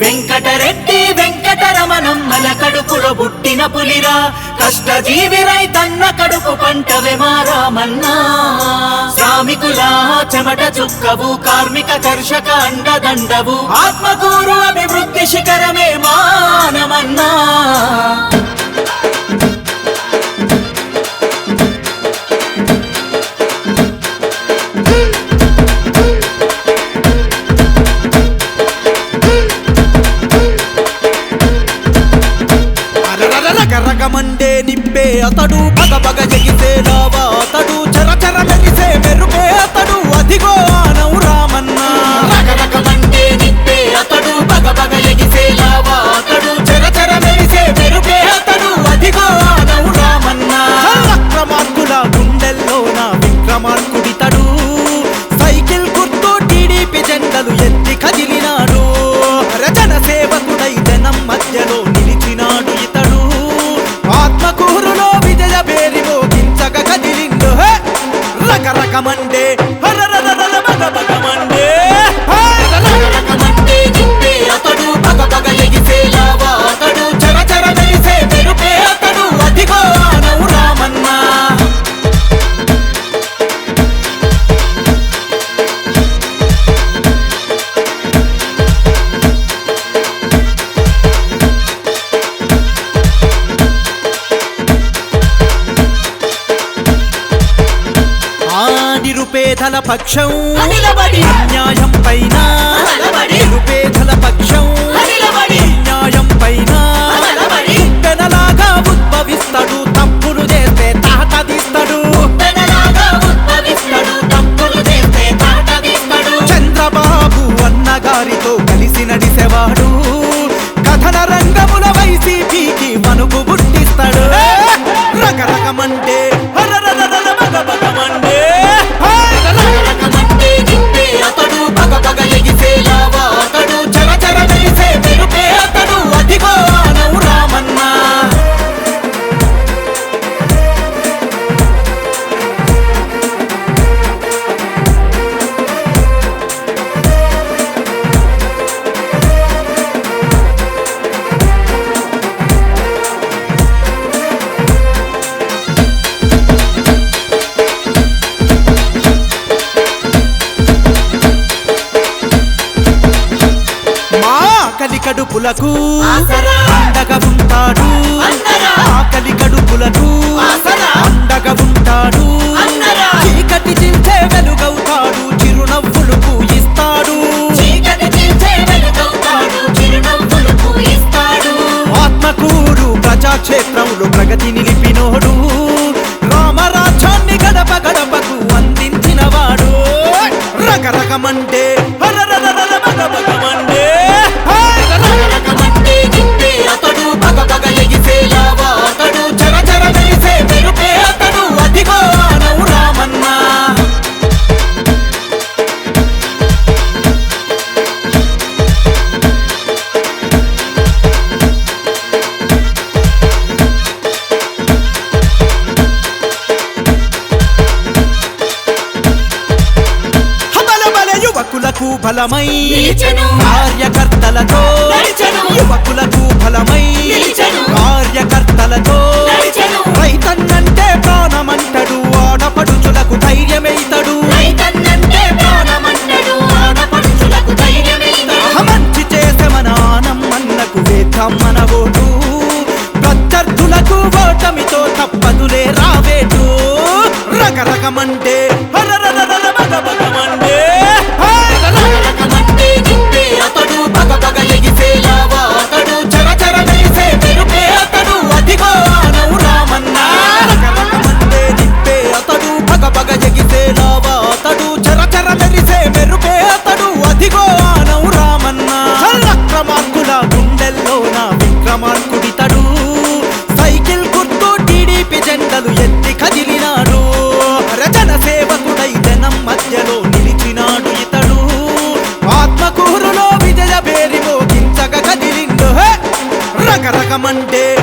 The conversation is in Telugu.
వెంకటరెడ్డి వెంకటరమణం మన కడుపులో పుట్టిన పులిరా. కష్టజీవిరై తన్న కడుపు పంటవే మారామన్నా శ్రామికులా చెమట చుక్కవు కార్మిక కర్షక అండదండవు. ఆత్మకూరు అభివృద్ధి శిఖరమే మానమన్నా. జగమండే నిప్పే అతడు పగ పగ జగితే రావా అతడు day నిరుపేదల పక్షం. అన్యాయం పైన నిరుపేదల పక్షం. కడుపులకు అండగా ఉంటాడు. ఆకలి కడుపులకు అండగా ఉంటాడు. చీకటి చించే వెలుగవుతాడు. చిరునవ్వులు పూయిస్తాడు. ఆత్మకూరు ప్రజాక్షేత్రములు ప్రగతి నిలిపినోడు రామరాజ్యాన్ని గడప గడపకు అందించినవాడు. రకరకమంటే బలమై కార్య త్యాగమంటే